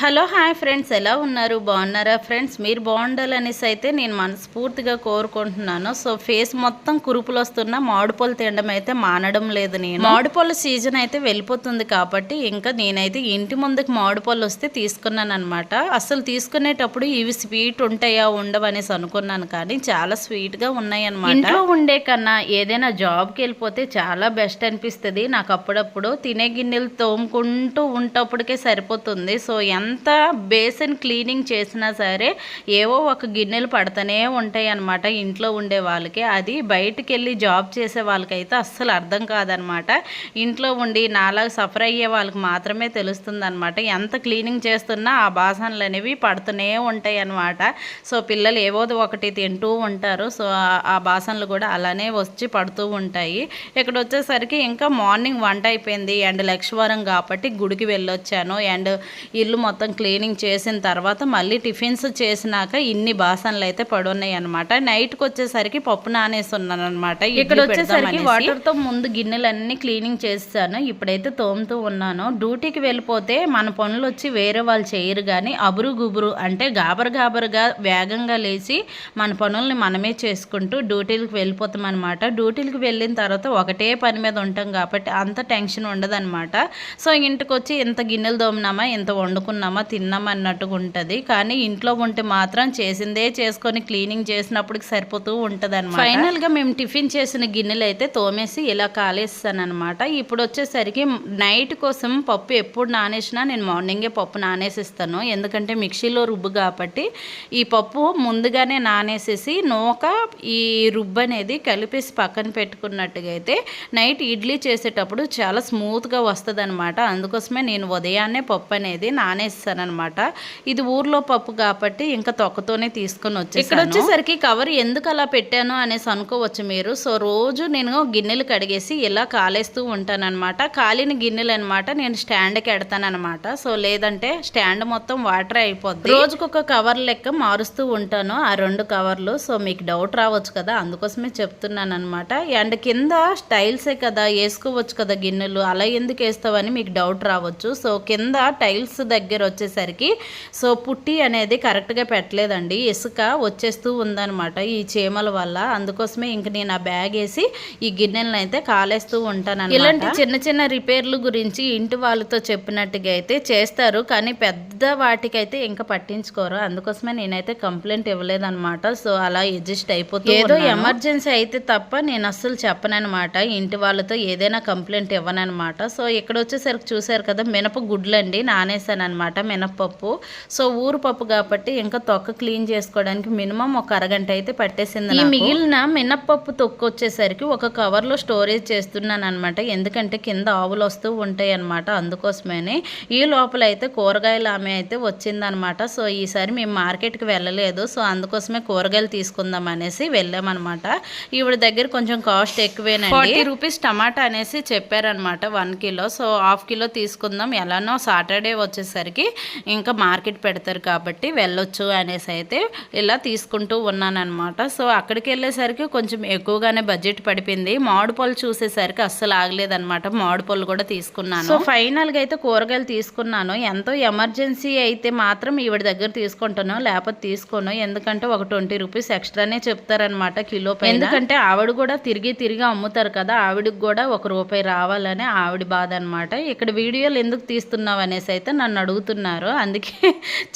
Hello hi friends. ఎలా ఉన్నారు? బాగున్నారా ఫ్రెండ్స్? మీరు బాగుండాలనేసి అయితే నేను మనస్ఫూర్తిగా కోరుకుంటున్నాను. సో ఫేస్ మొత్తం కురుపులు వస్తున్న మామిడిపళ్ళు తినడం అయితే మానడం లేదు నేను. మామిడిపళ్ళు సీజన్ అయితే వెళ్ళిపోతుంది కాబట్టి ఇంకా నేనైతే ఇంటి ముందుకు మామిడిపళ్ళు వస్తే తీసుకున్నాను అనమాట అసలు తీసుకునేటప్పుడు ఇవి స్వీట్ ఉంటాయా ఉండవు అనేసి అనుకున్నాను కానీ చాలా స్వీట్గా ఉన్నాయి అనమాట ఇంట్లో ఉండే కన్నా ఏదైనా జాబ్కి వెళ్ళిపోతే చాలా బెస్ట్ అనిపిస్తుంది. నాకు అప్పుడప్పుడు తినే గిన్నెలు తోముకుంటూ ఉంటప్పటికే సరిపోతుంది. సో ఎంత బేసిన్ క్లీనింగ్ చేసినా సరే ఏవో ఒక గిన్నెలు పడుతూనే ఉంటాయి అన్నమాట ఇంట్లో ఉండే వాళ్ళకి. అది బయటికి వెళ్ళి జాబ్ చేసే వాళ్ళకైతే అస్సలు అర్థం కాదనమాట ఇంట్లో ఉండి నాలాగా సఫర్ అయ్యే వాళ్ళకి మాత్రమే తెలుస్తుంది అనమాట ఎంత క్లీనింగ్ చేస్తున్నా ఆ బాసనలు అనేవి పడుతూనే ఉంటాయి అనమాట సో పిల్లలు ఏవో ఒకటి తింటూ ఉంటారు. సో ఆ- బాసనలు కూడా అలానే వచ్చి పడుతూ ఉంటాయి. ఇక్కడ వచ్చేసరికి ఇంకా మార్నింగ్ వంట అయిపోయింది. అండ్ లక్షవారం కాబట్టి గుడికి వెళ్ళొచ్చాను. అండ్ ఇల్లు మొత్తం క్లీనింగ్ చేసిన తర్వాత మళ్ళీ టిఫిన్స్ చేసినాక ఇన్ని బాసనలు అయితే పడున్నాయి అనమాట నైట్కి వచ్చేసరికి పప్పు నానేస్తున్నాను అనమాట ఇక్కడ వచ్చేసరికి వాటర్తో ముందు గిన్నెలన్నీ క్లీనింగ్ చేస్తాను. ఇప్పుడైతే తోముతూ ఉన్నాను. డ్యూటీకి వెళ్ళిపోతే మన పనులు వచ్చి వేరే వాళ్ళు చేయరు కానీ అబురు గుబురు అంటే గాబరు గాబరుగా వేగంగా లేచి మన పనుల్ని మనమే చేసుకుంటూ డ్యూటీలకు వెళ్ళిపోతాం అనమాట డ్యూటీలకు వెళ్ళిన తర్వాత ఒకటే పని మీద ఉంటాం కాబట్టి అంత టెన్షన్ ఉండదన్నమాట. సో ఇంటికి వచ్చి ఇంత గిన్నెలు దోమినామా ఇంత వండుకున్నామా? తిన్నామా అన్నట్టుగా ఉంటుంది కానీ ఇంట్లో ఉంటే మాత్రం చేసిందే చేసుకొని క్లీనింగ్ చేసినప్పటికి సరిపోతూ ఉంటుంది అనమాట ఫైనల్గా మేము టిఫిన్ చేసిన గిన్నెలు అయితే తోమేసి ఇలా కాలేస్తాను అనమాట ఇప్పుడు వచ్చేసరికి నైట్ కోసం పప్పు ఎప్పుడు నానేసినా నేను మార్నింగే పప్పు నానేసిస్తాను. ఎందుకంటే మిక్సీలో రుబ్బు కాబట్టి ఈ పప్పు ముందుగానే నానేసేసి నూక ఈ రుబ్బు అనేది కలిపేసి పక్కన పెట్టుకున్నట్టుగా అయితే నైట్ ఇడ్లీ చేసేటప్పుడు చాలా స్మూత్గా వస్తుంది అనమాట అందుకోసమే నేను ఉదయాన్నే పప్పు అనేది నానేసి అనమాట ఇది ఊర్లో పప్పు కాబట్టి ఇంకా తొక్కతోనే తీసుకొని వచ్చి ఇక్కడ వచ్చేసరికి కవర్ ఎందుకు అలా పెట్టాను అనేసి అనుకోవచ్చు మీరు. సో రోజు నేను గిన్నెలు కడిగేసి ఇలా కాలేస్తూ ఉంటానన్నమాట. కాలిన గిన్నెలు అనమాట నేను స్టాండ్కి ఎడతానమాట సో లేదంటే స్టాండ్ మొత్తం వాటర్ అయిపోద్ది. రోజుకొక కవర్ లెక్క మారుస్తూ ఉంటాను ఆ రెండు కవర్లు. సో మీకు డౌట్ రావచ్చు కదా అందుకోసమే చెప్తున్నాను అనమాట అండ్ కింద టైల్సే కదా వేసుకోవచ్చు కదా గిన్నెలు. అలా ఎందుకు వేస్తావని మీకు డౌట్ రావచ్చు. సో కింద టైల్స్ దగ్గర వచ్చేసరికి. సో పుట్టి అనేది కరెక్ట్గా పెట్టలేదండి. ఇసుక వచ్చేస్తూ ఉందన్నమాట ఈ చీమల వల్ల. అందుకోసమే ఇంక నేను ఆ బ్యాగ్ వేసి ఈ గిన్నెలను అయితే కాలేస్తూ ఉంటాను ఇలాంటి చిన్న చిన్న రిపేర్లు గురించి ఇంటి వాళ్ళతో చెప్పినట్టుగా అయితే చేస్తారు. కానీ పెద్ద వాటికైతే ఇంకా పట్టించుకోరు. అందుకోసమే నేనైతే కంప్లైంట్ ఇవ్వలేదన్నమాట. సో అలా అడ్జస్ట్ అయిపోతుంది ఏదో ఎమర్జెన్సీ అయితే తప్ప నేను అస్సలు చెప్పననమాట ఇంటి వాళ్ళతో ఏదైనా కంప్లైంట్ ఇవ్వనమాట సో ఇక్కడ వచ్చేసరికి చూసారు కదా మినప గుడ్లండి నానేసాను అనమాట మినపప్పు సో ఊరు పప్పు కాబట్టి ఇంకా తొక్క క్లీన్ చేసుకోవడానికి మినిమం ఒక అరగంట అయితే పట్టేసింది ఈ మిగిలిన మినప్పప్పు తొక్కు వచ్చేసరికి ఒక కవర్లో స్టోరేజ్ చేస్తున్నాను అనమాట. ఎందుకంటే కింద ఆవులు వస్తూ ఉంటాయి అనమాట అందుకోసమని. ఈ లోపల అయితే కూరగాయలు ఆమె అయితే వచ్చిందనమాట. సో ఈసారి మేము మార్కెట్కి వెళ్ళలేదు. సో అందుకోసమే కూరగాయలు తీసుకుందాం అనేసి వెళ్ళామన్నమాట ఈవిడ దగ్గర కొంచెం కాస్ట్ ఎక్కువేనండి. ఫార్టీ రూపీస్ టమాటా అనేసి చెప్పారనమాట one kilo. So half kilo తీసుకుందాం. ఎలానో సాటర్డే వచ్చేసరికి ఇంకా మార్కెట్ పెడతారు కాబట్టి వెళ్ళొచ్చు అనేసి అయితే ఇలా తీసుకుంటూ ఉన్నానన్నమాట. సో అక్కడికి వెళ్ళేసరికి కొంచెం ఎక్కువగానే బడ్జెట్ పడిపోయింది. మామిడి పళ్ళు చూసేసరికి అస్సలు ఆగలేదన్నమాట. మామిడి పళ్ళు కూడా తీసుకున్నాను. సో ఫైనల్గా అయితే కూరగాయలు తీసుకున్నాను. ఎంతో ఎమర్జెన్సీ అయితే మాత్రం ఈవిడ దగ్గర తీసుకుంటాను. లేకపోతే తీసుకోను. ఎందుకంటే ఒక ట్వంటీ రూపీస్ ఎక్స్ట్రానే చెప్తారనమాట కిలో ఎందుకంటే ఆవిడ కూడా తిరిగి తిరిగి అమ్ముతారు కదా. ఆవిడకి కూడా ఒక రూపాయి రావాలని ఆవిడ బాధ అనమాట ఇక్కడ వీడియోలు ఎందుకు తీస్తున్నావు అనేసి అయితే నన్ను అడుగుతున్నారు అందుకే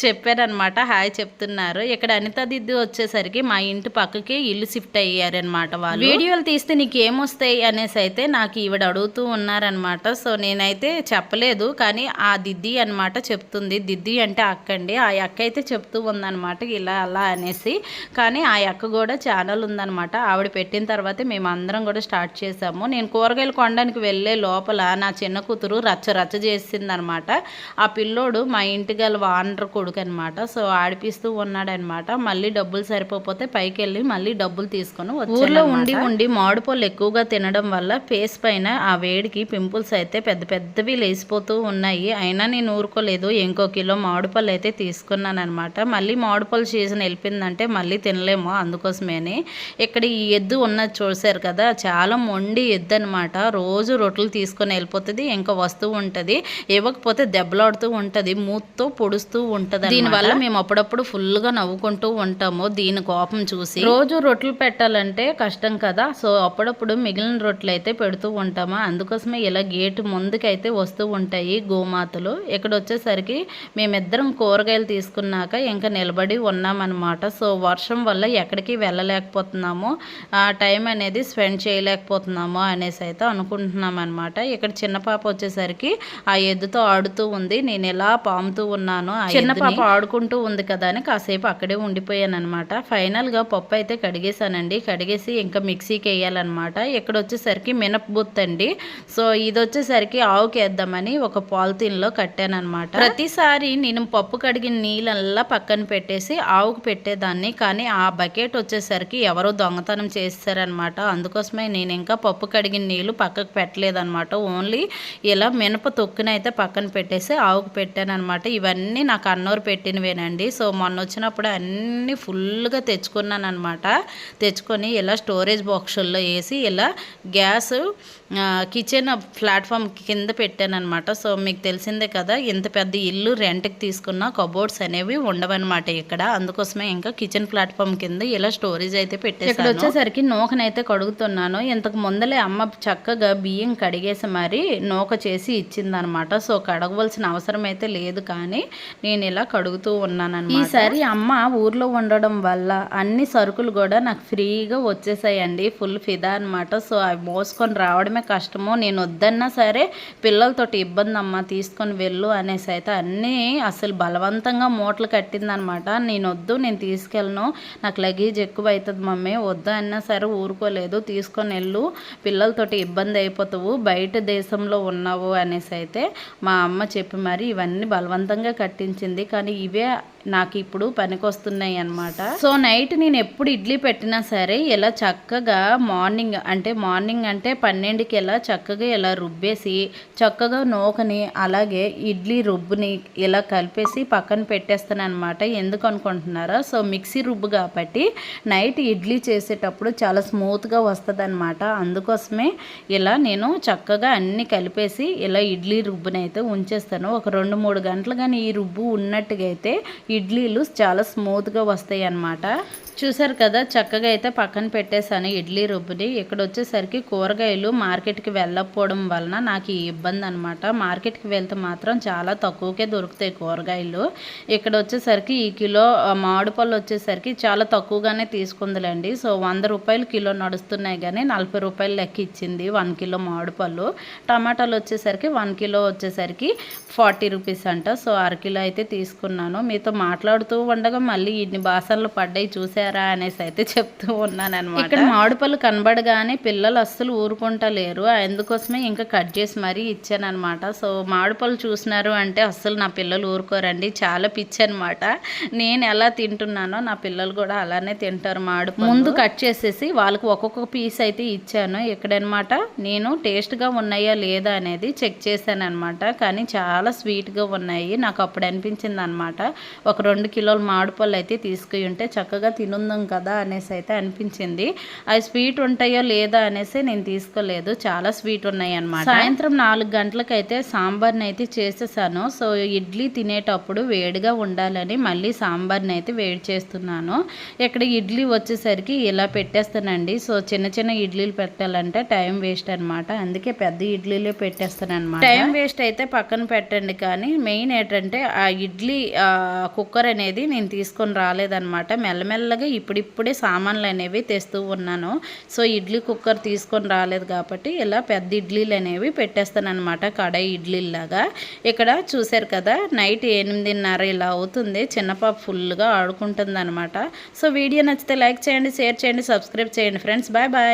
చెప్పారనమాట హాయ్ చెప్తున్నారు. ఇక్కడ అనిత దిద్దు వచ్చేసరికి మా ఇంటి పక్కకి ఇల్లు షిఫ్ట్ అయ్యారనమాట వాళ్ళు. వీడియోలు తీస్తే నీకు ఏమొస్తాయి అనేసి అయితే నాకు ఈవిడ అడుగుతూ ఉన్నారనమాట సో నేనైతే చెప్పలేదు. కానీ ఆ దిద్ది అనమాట చెప్తుంది. దిద్ది అంటే అక్క అండి ఆ అక్క అయితే చెప్తూ ఉందనమాట ఇలా అలా అనేసి. కానీ ఆ అక్క కూడా ఛానల్ ఉందనమాట ఆవిడ పెట్టిన తర్వాతే మేము అందరం కూడా స్టార్ట్ చేసాము నేను కూరగాయలు కొనడానికి వెళ్ళే లోపల నా చిన్న కూతురు రచ్చ రచ్చ చేసిందనమాట ఆ పిల్లోడు మా ఇంటి గల వానర్ కొడుకు అనమాట సో ఆడిపిస్తూ ఉన్నాడనమాట మళ్ళీ డబ్బులు సరిపోతే పైకి వెళ్ళి మళ్ళీ డబ్బులు తీసుకొని ఊర్లో ఉండి ఉండి మామిడిపళ్ళు ఎక్కువగా తినడం వల్ల ఫేస్ పైన ఆ వేడికి పింపుల్స్ అయితే పెద్ద పెద్దవి లేచిపోతూ ఉన్నాయి. అయినా నేను ఊరుకోలేదు. ఇంకో కిలో మామిడిపళ్ళు అయితే తీసుకున్నాను అనమాట మళ్ళీ మామిడిపళ్ళు సీజన్ వెళ్ళిపోయిందంటే మళ్ళీ తినలేము అందుకోసమేనే. ఇక్కడ ఈ ఎద్దు ఉన్నది చూసారు కదా చాలా మొండి ఎద్దు అనమాట రోజు రొట్టెలు తీసుకొని వెళ్ళిపోతుంది ఇంకా వస్తూ ఉంటుంది. ఇవ్వకపోతే దెబ్బలాడుతూ ఉంటుంది. ఉంటుంది మూత్తో పొడుస్తూ ఉంటుంది దీనివల్ల మేము అప్పుడప్పుడు ఫుల్గా నవ్వుకుంటూ ఉంటాము. దీని కోపం చూసి. రోజు రొట్టెలు పెట్టాలంటే కష్టం కదా. సో అప్పుడప్పుడు మిగిలిన రొట్టెలు అయితే పెడుతూ ఉంటాము? అందుకోసమే ఇలా గేటు ముందుకైతే వస్తూ ఉంటాయి గోమాతలు. ఇక్కడ వచ్చేసరికి మేమిద్దరం కూరగాయలు తీసుకున్నాక ఇంకా నిలబడి ఉన్నామన్నమాట. సో వర్షం వల్ల ఎక్కడికి వెళ్ళలేకపోతున్నాము. ఆ టైం అనేది స్పెండ్ చేయలేకపోతున్నాము అనేసి అయితే అనుకుంటున్నాం అనమాట ఇక్కడ చిన్న పాప వచ్చేసరికి ఆ ఎద్దుతో ఆడుతూ ఉంది. నేను ఎలా పాముతూ ఉన్నాను చిన్న పాప ఆడుకుంటూ ఉంది కదా అని కాసేపు అక్కడే ఉండిపోయాను అనమాట ఫైనల్గా పప్పు అయితే కడిగేసానండి కడిగేసి ఇంకా మిక్సీకి వేయాలన్నమాట. ఇక్కడ వచ్చేసరికి మినపబుత్ అండి సో ఇది వచ్చేసరికి ఆవుకి వేద్దామని ఒక పాలిథిన్లో కట్టానమాట ప్రతిసారి నేను పప్పు కడిగిన నీళ్ళల్లా పక్కన పెట్టేసి ఆవుకు పెట్టేదాన్ని. కానీ ఆ బకెట్ వచ్చేసరికి ఎవరో దొంగతనం చేస్తారనమాట అందుకోసమే నేను ఇంకా పప్పు కడిగిన నీళ్ళు పక్కకు పెట్టలేదన్నమాట. ఓన్లీ ఇలా మినప తొక్కునైతే పక్కన పెట్టేసి ఆవుకు పెట్టాను అనమాట ఇవన్నీ నాకు అన్నోరు పెట్టినవేనండి. సో మొన్న వచ్చినప్పుడు అన్నీ ఫుల్గా తెచ్చుకున్నాను అనమాట తెచ్చుకొని ఇలా స్టోరేజ్ బాక్సుల్లో వేసి ఇలా గ్యాస్ కిచెన్ ప్లాట్ఫామ్ కింద పెట్టాను అనమాట సో మీకు తెలిసిందే కదా ఇంత పెద్ద ఇల్లు రెంట్కి తీసుకున్న కబోర్డ్స్ అనేవి ఉండవన్నమాట ఇక్కడ. అందుకోసమే ఇంకా కిచెన్ ప్లాట్ఫామ్ కింద ఇలా స్టోరేజ్ అయితే పెట్టేసి ఇక్కడ వచ్చేసరికి నూకనైతే కడుగుతున్నాను. ఇంతకు ముందలే అమ్మ చక్కగా బియ్యం కడిగేసి మరి నూక చేసి ఇచ్చిందనమాట సో కడగవలసిన అవసరం అయితే లేదు. కానీ నేను ఇలా కడుగుతూ ఉన్నాను ఈసారి అమ్మ ఊర్లో ఉండడం వల్ల అన్ని సరుకులు కూడా నాకు ఫ్రీగా వచ్చేసాయండి ఫుల్ ఫిదా అనమాట సో అవి మోసుకొని రావడమే కష్టము నేను వద్దన్నా సరే పిల్లలతోటి ఇబ్బంది అమ్మ తీసుకొని వెళ్ళు అనేసి అయితే అన్నీ అసలు బలవంతంగా మూటలు కట్టిందనమాట నేను వద్దు నేను తీసుకెళ్ళను నాకు లగేజ్ ఎక్కువ అవుతుంది మమ్మీ వద్దు అన్నా సరే ఊరుకోలేదు తీసుకొని వెళ్ళు పిల్లలతోటి ఇబ్బంది అయిపోతావు బయట దేశంలో ఉన్నావు అనేసి అయితే మా అమ్మ చెప్పి మరి ఇవన్నీ బలవంతంగా కట్టించింది. కానీ ఇవే నాకు ఇప్పుడు పనికొస్తున్నాయి అనమాట సో నైట్ నేను ఎప్పుడు ఇడ్లీ పెట్టినా సరే ఇలా చక్కగా మార్నింగ్ అంటే మార్నింగ్ అంటే పన్నెండుకి ఇలా చక్కగా ఇలా రుబ్బేసి చక్కగా నూకని అలాగే ఇడ్లీ రుబ్బుని ఇలా కలిపేసి పక్కన పెట్టేస్తాను అనమాట ఎందుకు అనుకుంటున్నారా? సో మిక్సీ రుబ్బు కాబట్టి నైట్ ఇడ్లీ చేసేటప్పుడు చాలా స్మూత్గా వస్తుంది అనమాట అందుకోసమే ఇలా నేను చక్కగా అన్నీ కలిపేసి ఇలా ఇడ్లీ రుబ్బునైతే ఉంచేస్తాను. ఒక రెండు మూడు గంటలు కానీ ఈ రుబ్బు ఉన్నట్టుగా అయితే ఇడ్లీలు చాలా స్మూత్గా వస్తాయి అన్నమాట చూసారు కదా చక్కగా అయితే పక్కన పెట్టేశాను ఇడ్లీ రుబ్బుని. ఇక్కడ వచ్చేసరికి కూరగాయలు మార్కెట్కి వెళ్ళకపోవడం వలన నాకు ఈ ఇబ్బంది అనమాట మార్కెట్కి వెళ్తే మాత్రం చాలా తక్కువకే దొరుకుతాయి కూరగాయలు. ఇక్కడ వచ్చేసరికి ఈ కిలో మామిడి పళ్ళు వచ్చేసరికి చాలా తక్కువగానే తీసుకుందిలేండి. సో వంద రూపాయలు కిలో నడుస్తున్నాయి కానీ నలభై రూపాయలు లెక్క ఇచ్చింది వన్ కిలో మామిడి పళ్ళు. టమాటాలు వచ్చేసరికి వన్ కిలో వచ్చేసరికి ఫార్టీ రూపీస్ అంట. సో అరకిలో అయితే తీసుకున్నాను. మీతో మాట్లాడుతూ ఉండగా మళ్ళీ ఇన్ని బాసనలు పడ్డాయి చూసారు అనేసి అయితే చెప్తూ ఉన్నాను అనమాట ఇక్కడ మామిడిపళ్ళు కనబడగానే పిల్లలు అస్సలు ఊరుకుంటా లేరు అందుకోసమే ఇంకా కట్ చేసి మరీ ఇచ్చాను అనమాట సో మామిడిపళ్ళు చూసినారు అంటే అస్సలు నా పిల్లలు ఊరుకోరండి. చాలా పిచ్చి అనమాట నేను ఎలా తింటున్నానో నా పిల్లలు కూడా అలానే తింటారు మామిడి ముందు కట్ చేసేసి వాళ్ళకి ఒక్కొక్క పీస్ అయితే ఇచ్చాను. ఇక్కడనమాట నేను టేస్ట్గా ఉన్నాయా లేదా అనేది చెక్ చేశాను అనమాట కానీ చాలా స్వీట్గా ఉన్నాయి. నాకు అప్పుడు అనిపించింది అనమాట ఒక రెండు కిలోల మామిడిపళ్ళు అయితే తీసుకుని ఉంటే చక్కగా తినుందాం కదా అనేసి అయితే అనిపించింది. అవి స్వీట్ ఉంటాయో లేదా అనేసి నేను తీసుకోలేదు. చాలా స్వీట్ ఉన్నాయి అనమాట సాయంత్రం నాలుగు గంటలకైతే సాంబార్ని అయితే చేసేసాను. సో ఇడ్లీ తినేటప్పుడు వేడిగా ఉండాలని మళ్ళీ సాంబార్ని అయితే వేడి చేస్తున్నాను. ఇక్కడ ఇడ్లీ వచ్చేసరికి ఇలా పెట్టేస్తానండి. సో చిన్న చిన్న ఇడ్లీలు పెట్టాలంటే టైం వేస్ట్ అనమాట అందుకే పెద్ద ఇడ్లీలే పెట్టేస్తాను అనమాట టైం వేస్ట్ అయితే పక్కన పెట్టండి. కానీ మెయిన్ ఏంటంటే ఆ ఇడ్లీ కుక్కర్ అనేది నేను తీసుకొని రాలేదనమాట మెల్లమెల్లగా ఇప్పుడిప్పుడే సామాన్లు అనేవి తెస్తూ ఉన్నాను. సో ఇడ్లీ కుక్కర్ తీసుకొని రాలేదు కాబట్టి ఇలా పెద్ద ఇడ్లీలు అనేవి పెట్టేస్తానమాట కడాయి ఇడ్లీలాగా ఇక్కడ చూశారు కదా నైట్ ఎనిమిదిన్నర ఇలా అవుతుంది చిన్నపాప ఫుల్గా ఆడుకుంటుంది అనమాట సో వీడియో నచ్చితే లైక్ చేయండి షేర్ చేయండి సబ్స్క్రైబ్ చేయండి ఫ్రెండ్స్. Bye bye.